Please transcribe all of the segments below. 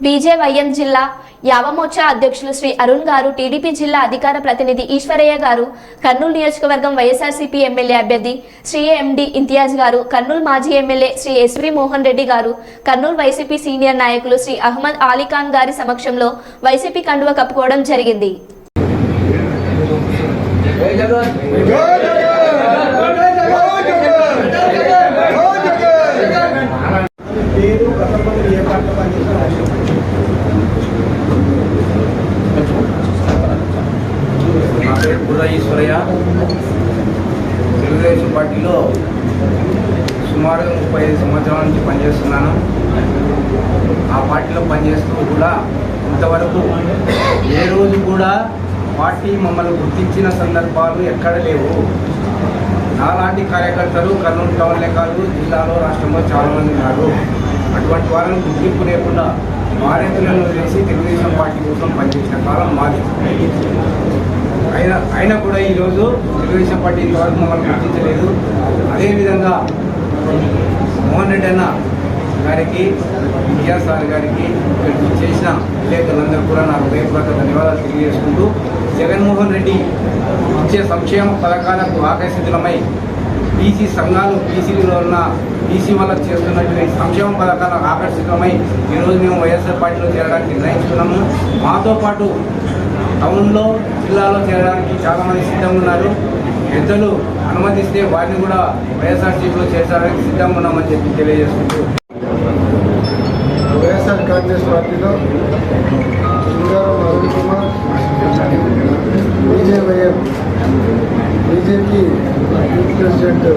BJYM జిల్లా యావమోర్చా అధ్యక్షులు శ్రీ అరుణ్ గారు టీడీపీ జిల్లా అధికార ప్రతినిధి ఈశ్వరయ్య గారు కర్నూలు నియోజకవర్గం వైఎస్ఆర్సీపీ ఎమ్మెల్యే అభ్యర్థి శ్రీ ఎండి ఇంతియాజ్ గారు కర్నూలు మాజీ MLA Shri SV Mohan Reddy garu Kurnool YCP senior నాయకులు శ్రీ అహ్మద్ ఆలీఖాన్ గారి సమక్షంలో వైసీపీ కండువ కప్పుకోవడం జరిగింది పేరు గతంలో ఏ పార్టీ పనిచేశారు నా పేరు బుర్ర ఈశ్వరయ్య తెలుగుదేశం పార్టీలో సుమారుగా ముప్పై ఐదు సంవత్సరాల నుంచి పనిచేస్తున్నాను. ఆ పార్టీలో పనిచేస్తూ కూడా ఇంతవరకు ఏ రోజు కూడా పార్టీ మమ్మల్ని గుర్తించిన సందర్భాలు ఎక్కడ లేవు. నాలాంటి కార్యకర్తలు కర్నూలు టౌన్లే కాదు జిల్లాలో రాష్ట్రంలో చాలామంది ఉన్నారు. అటువంటి వారిని గుర్తింపు లేకుండా మారేతులను వదిలేసి తెలుగుదేశం పార్టీ కోసం పనిచేసిన కాలం మాది. అయినా అయినా కూడా ఈరోజు తెలుగుదేశం పార్టీ ఇంతవరకు మమ్మల్ని గుర్తించలేదు. అదేవిధంగా మోహన్ రెడ్డి అన్న గారికి విద్యా సార్ గారికి చేసిన విలేకరులందరూ కూడా నాకు హృదయపూర్వక ధన్యవాదాలు తెలియజేసుకుంటూ జగన్మోహన్ రెడ్డి ఇచ్చే సంక్షేమ పథకాలకు ఆకర్షితులమై బీసీ సంఘాలు బీసీలో ఉన్న బీసీ వాళ్ళకు చేస్తున్నటువంటి సంక్షేమ పథకాలకు ఆకర్షితమై ఈరోజు మేము వైఎస్ఆర్ పార్టీలో చేరడానికి నిర్ణయించుకున్నాము. మాతో పాటు టౌన్లో జిల్లాలో చేరడానికి చాలామంది సిద్ధంగా ఉన్నారు పెద్దలు అనుమతిస్తే వారిని కూడా వైఎస్ఆర్సీపీలో చేర్చడానికి సిద్ధంగా ఉన్నామని చెప్పి తెలియజేసుకుంటూ. వైఎస్ఆర్ కాంగ్రెస్ పార్టీలో Singaram Arun Kumar BJYM BJP youth president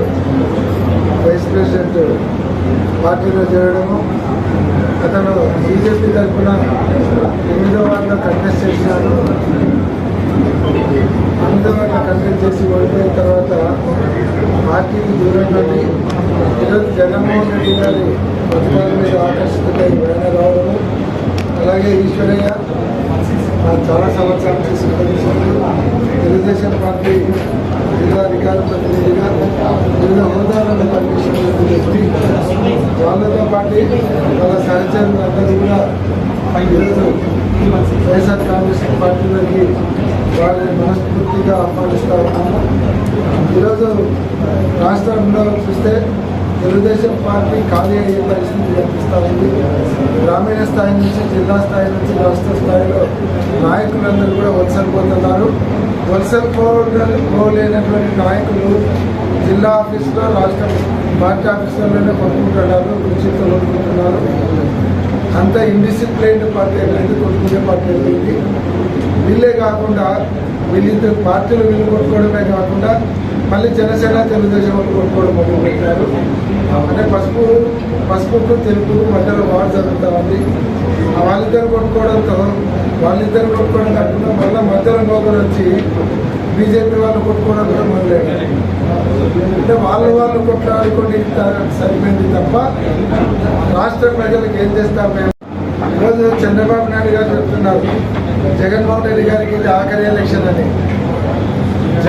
vice president పార్టీలో చేరడము అతను బీజేపీ తరఫున ఎనిమిదో వారిలో కంటెస్ట్ చేసినాడు ఎనిమిదో వారిలో కంటెస్ట్ చేసి ఓడిపోయిన తర్వాత పార్టీకి దూరంగా ఉండి ఈరోజు జగన్మోహన్ రెడ్డి గారి పథకాల మీద ఆకర్షితులై రావడము అలాగే ఈశ్వరయ్య చాలా సంవత్సరాల నుంచి తెలుగుదేశం పార్టీ జిల్లా అధికార ప్రతినిధిగా వాళ్ళతో పాటు వాళ్ళ సహచరులు అందరూ కూడా ఈరోజు వైఎస్ఆర్ కాంగ్రెస్ పార్టీలోకి వాళ్ళని మనస్ఫూర్తిగా ఆహ్వానిస్తూ ఉన్నాము ఈరోజు రాష్ట్రంలో చూస్తే తెలుగుదేశం పార్టీ ఖాళీ అయ్యే పరిస్థితి కనిపిస్తూ ఉంది. గ్రామీణ స్థాయి నుంచి జిల్లా స్థాయి నుంచి రాష్ట్ర స్థాయిలో నాయకులందరూ కూడా వలసలు పోతున్నారు. వలసలు పోలేనటువంటి నాయకులు జిల్లా ఆఫీసులో రాష్ట్ర పార్టీ ఆఫీసులోనే కొట్టుకుంటున్నారు కుర్చీతో కొట్టుకుంటున్నారు అంత ఇండిసిప్లైన్డ్ పార్టీ అనేది కొట్టుకునే పార్టీ అనేది. వీళ్ళే కాకుండా వీళ్ళిద్దరు పార్టీలు వీళ్ళు కొట్టుకోవడమే కాకుండా మళ్ళీ జనసేన తెలుగుదేశం వాళ్ళు కొట్టుకోవడం మొదలు పెట్టారు. అంటే పసుపు పసుపుకు తెలుపు మధ్యలో వాడు జరుగుతూ ఉంది. వాళ్ళిద్దరు కొట్టుకోవడంతో వాళ్ళిద్దరు కొట్టుకోవడం కాకుండా మళ్ళీ మధ్యలో ఇంకొకరు వచ్చి బీజేపీ వాళ్ళు కొట్టుకోవడం కూడా మొదలయ్యారు అంటే వాళ్ళు వాళ్ళు కొట్లాడుకొని సరిపోయింది తప్ప రాష్ట్ర ప్రజలకు ఏం చేస్తాం మేము? ఈరోజు చంద్రబాబు నాయుడు గారు చెప్తున్నారు జగన్మోహన్ రెడ్డి గారికి ఇది ఆఖరి ఎలక్షన్ అని.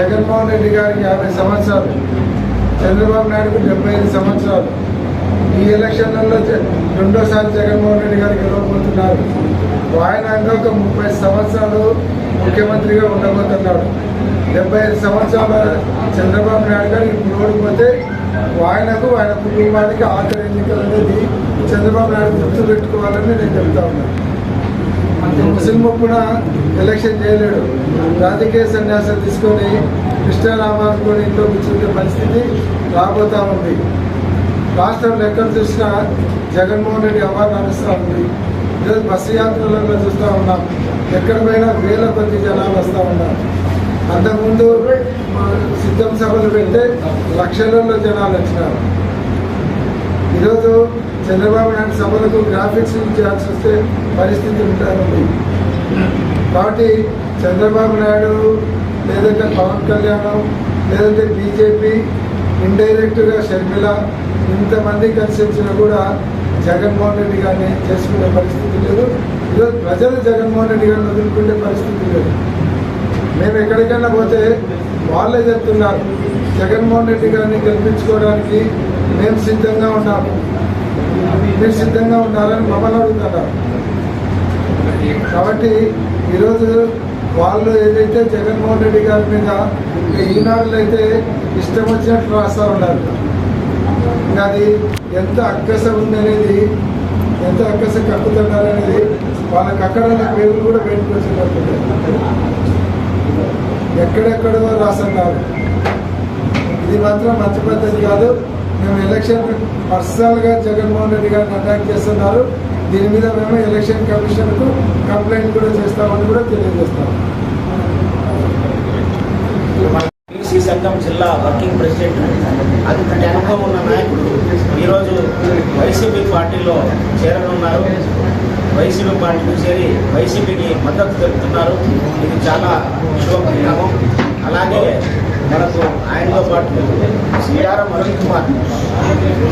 జగన్మోహన్ రెడ్డి గారికి యాభై సంవత్సరాలు చంద్రబాబు నాయుడుకు డెబ్బై ఐదు సంవత్సరాలు. ఈ ఎలక్షన్లలో రెండోసారి జగన్మోహన్ రెడ్డి గారికి గెలవబోతున్నారు. ఆయన ఇంకొక ముప్పై సంవత్సరాలు ముఖ్యమంత్రిగా ఉండబోతున్నాడు. డెబ్బై ఐదు సంవత్సరాల చంద్రబాబు నాయుడు గారు ఇప్పుడు ఓడిపోతే ఆయనకు ఆయన కుటుంబానికి ఆఖరి ఎన్నికలు అనేది చంద్రబాబు నాయుడు గుర్తు పెట్టుకోవాలని నేను చెప్తా ఉన్నాను. ముస్లిం కూడా ఎలక్షన్ చేయలేడు. రాజకీయ సన్యాసం తీసుకొని కృష్ణరామానుకొని ఇంట్లో కూర్చుంటే పరిస్థితి రాబోతా ఉంది. రాష్ట్రంలో ఎక్కడ చూసినా జగన్మోహన్ రెడ్డి అవార్డు నడుస్తూ ఉంది. ఈరోజు బస్సు యాత్రలలో చూస్తూ ఉన్నాం. ఎక్కడ పోయినా వేల కొద్ది జనాలు వస్తూ ఉన్నారు. అంతకుముందు మా సిద్ధం సభలు పెడితే లక్షలలో జనాలు వచ్చినారు. ఈరోజు చంద్రబాబు నాయుడు సభలకు గ్రాఫిక్స్ చేయాల్సి వస్తే పరిస్థితి ఉంటుంది కాబట్టి చంద్రబాబు నాయుడు లేదంటే పవన్ కళ్యాణ్ లేదంటే బీజేపీ ఇండైరెక్ట్గా షర్మిల ఇంతమంది కలిసి వచ్చినా కూడా జగన్మోహన్ రెడ్డి గారిని చేసుకునే పరిస్థితి లేదు. ఈరోజు ప్రజలు జగన్మోహన్ రెడ్డి గారిని వదులుకునే పరిస్థితి లేదు. మేము ఎక్కడికైనా పోతే వాళ్ళే చెప్తున్నారు జగన్మోహన్ రెడ్డి గారిని గెలిపించుకోవడానికి మేము సిద్ధంగా ఉన్నాము. మీరు సిద్ధంగా ఉన్నారని మమ్మల్ని అడుగుతున్నారు. కాబట్టి ఈరోజు వాళ్ళు ఏదైతే జగన్మోహన్ రెడ్డి గారి మీద ఈనాడులో అయితే ఇష్టం వచ్చినట్టు రాస్తూ ఉన్నారు. ఇంకా అది ఎంత అక్కస ఉందనేది ఎంత అక్కస కక్కుతున్నారు అనేది వాళ్ళకి అక్కడ పేర్లు కూడా బయటకు వచ్చేటట్టు ఎక్కడెక్కడో రాస్తున్నారు. ఇది మాత్రం మంచి పద్ధతి కాదు. మేము ఎలక్షన్ పర్సనల్గా జగన్మోహన్ రెడ్డి గారిని అటాక్ చేస్తున్నారు. దీని మీద మేము ఎలక్షన్ కమిషన్కు కంప్లైంట్ కూడా చేస్తామని కూడా తెలియజేస్తాం బీసీ సంఘం జిల్లా వర్కింగ్ ప్రెసిడెంట్ అంతటి అనుభవం ఉన్న నాయకుడు. ఈరోజు వైసీపీ పార్టీలో చేరనున్నారు. వైసీపీ పార్టీలో చేరి వైసీపీకి మద్దతు తెలుపుతున్నారు. ఇది చాలా శుభపరిణామం అలాగే మనకు ఆయనతో పాటు సింగారం అరుణ్ కుమార్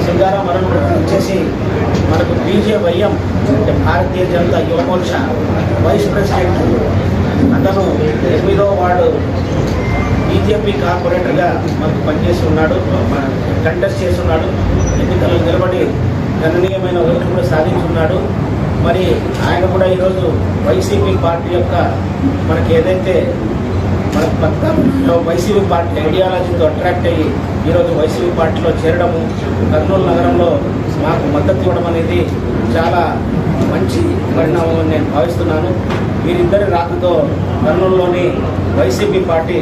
సింగారం అరుణ్ కుమార్ వచ్చేసి మనకు బీజేవైఎం అంటే భారతీయ జనతా యువ మోర్చా వైస్ ప్రెసిడెంట్ అతను ఎనిమిదో వార్డు బీజేపీ కార్పొరేటర్గా మనకు పనిచేసి ఉన్నాడు కంటెస్ట్ చేస్తున్నాడు ఎన్నికల్లో నిలబడి గణనీయమైన ఓట్లు కూడా సాధించున్నాడు. మరి ఆయన కూడా ఈరోజు వైసీపీ పార్టీ యొక్క మనకి ఏదైతే మన పథకాలు వైసీపీ పార్టీ ఐడియాలజీతో అట్రాక్ట్ అయ్యి ఈరోజు వైసీపీ పార్టీలో చేరడము కర్నూలు నగరంలో మాకు మద్దతు ఇవ్వడం అనేది చాలా మంచి పరిణామం అని నేను భావిస్తున్నాను. వీరిద్దరి రాకతో కర్నూలులోని వైసీపీ పార్టీ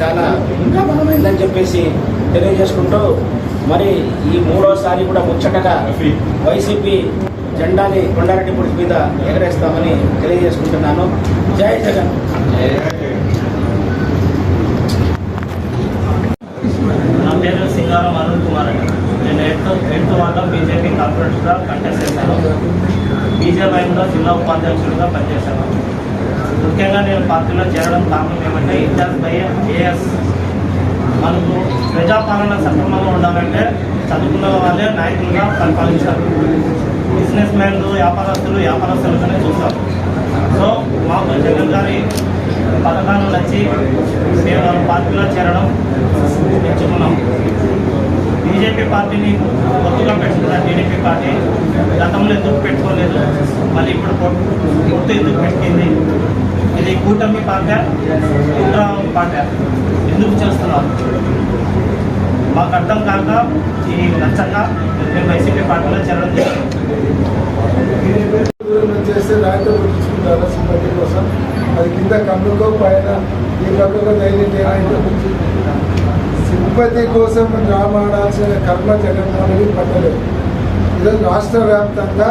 చాలా ఇంకా బలమైందని చెప్పేసి తెలియజేసుకుంటూ మరి ఈ మూడోసారి కూడా ముచ్చటగా వైసీపీ జెండాని కొండారెడ్డి పుడి మీద ఎగరేస్తామని తెలియజేసుకుంటున్నాను. జై జగన్ నా పేరు సింగారం అరుణ్ కుమార్ అండి నేను టెన్త్ ఎయిత్ బీజేపీ కార్పొరేటర్గా కంటెస్ట్ చేశాను బీజేపీలో జిల్లా ఉపాధ్యక్షుడిగా పనిచేశాను ముఖ్యంగా నేను పార్టీలో చేరడం కారణం ఏమంటే ఇన్ఛార్జ్ బై ఏఎస్ మనకు ప్రజాపాలన సక్రమంగా ఉండాలంటే చదువుకున్న వాళ్ళే నాయకులుగా పరిపాలించారు బిజినెస్ మ్యాన్లు వ్యాపారస్తులు వ్యాపారస్తులుగానే చూస్తారు సో మాకు జగన్ గారి పథకాలు నచ్చి మేము పార్టీలో చేరడం మెచ్చుకున్నాం బీజేపీ పార్టీని కొత్తగా పెట్టుకున్న టీడీపీ పార్టీ గతంలో ఎందుకు పెట్టుకోలేదు? మళ్ళీ ఇప్పుడు కొత్త పొత్తు ఎందుకు పెట్టింది ఇది కూటమి పార్టీ కుట్ర పార్టీ. ఎందుకు చేస్తున్నారు? మాకు అర్థం కాక ఈ నచ్చక మేము వైసీపీ పార్టీలో చేరడం చేస్తే రాయితో సింపతి కోసం. అది కింద కన్నుకో పైన ఈ పక్కకు ధైర్యం రాయితో సింపతి కోసం రామాడాల్సిన కర్మ జగన్మోహన్ రెడ్డి పట్టలేదు. ఈరోజు రాష్ట్ర వ్యాప్తంగా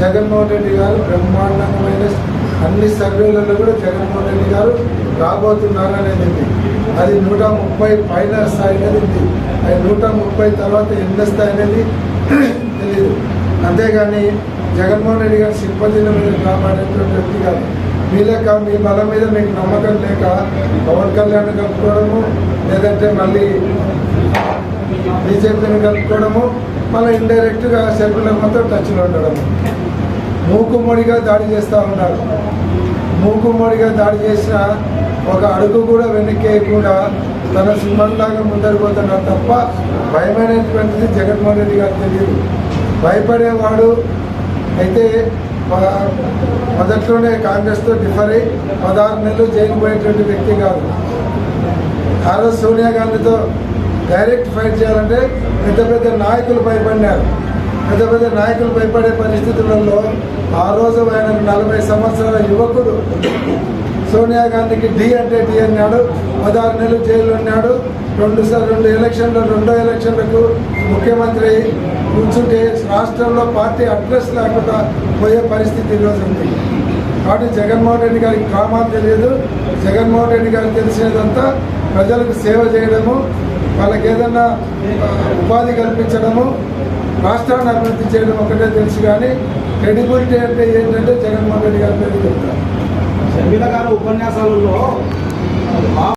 జగన్మోహన్ రెడ్డి గారు బ్రహ్మాండమైన అన్ని సర్వేలలో కూడా జగన్మోహన్ రెడ్డి గారు రాబోతున్నారు అనేది ఉంది. అది నూట ముప్పై పైన స్థాయి అనేది ఉంది. అది నూట ముప్పై తర్వాత ఎన్ని స్థాయి అనేది తెలియదు అంతేగాని జగన్మోహన్ రెడ్డి గారు సింపతిలో మీద కాపాడేటువంటి వ్యక్తి కాదు. మీ లేక మీ బలం మీద మీకు నమ్మకం లేక పవన్ కళ్యాణ్ కలుపుకోవడము లేదంటే మళ్ళీ బీజేపీని కలుపుకోవడము మళ్ళీ ఇండైరెక్ట్గా మాత్రం టచ్లో ఉండడం. మూకుమ్మడిగా దాడి చేస్తూ ఉన్నారు. మూకుమ్మడిగా దాడి చేసిన ఒక అడుగు కూడా వెనక్కేయకుండా తన సింహంలాగా ముందరిపోతున్నారు తప్ప భయమైనటువంటిది జగన్మోహన్ రెడ్డి గారు తెలియదు. భయపడేవాడు అయితే మొదట్లోనే కాంగ్రెస్తో డిఫర్ అయ్యి పదహారు నెలలు జైలు పోయేటువంటి వ్యక్తి కాదు. ఆ రోజు సోనియా గాంధీతో డైరెక్ట్ ఫైట్ చేయాలంటే పెద్ద పెద్ద నాయకులు భయపడినారు. పెద్ద పెద్ద నాయకులు భయపడే పరిస్థితులలో ఆ రోజు ఆయన నలభై సంవత్సరాల యువకుడు సోనియా గాంధీకి డి అంటే డి అన్నాడు పదహారు నెలలు జైలు ఉన్నాడు రెండు సార్లు రెండు ఎలక్షన్లు రెండో ఎలక్షన్లకు ముఖ్యమంత్రి కూర్చుంటే రాష్ట్రంలో పార్టీ అడ్రస్ లేకుండా పోయే పరిస్థితి ఈరోజు ఉంది. కాబట్టి జగన్మోహన్ రెడ్డి గారికి డ్రామాలు తెలియదు. జగన్మోహన్ రెడ్డి గారికి తెలిసినదంతా ప్రజలకు సేవ చేయడము వాళ్ళకి ఏదన్నా ఉపాధి కల్పించడము రాష్ట్రాన్ని అభివృద్ధి చేయడం ఒకటే తెలుసు కానీ క్రెడిబిలిటీ అంటే ఏంటంటే జగన్మోహన్ రెడ్డి గారి మీద. చెప్తారు ఉపన్యాసాలలో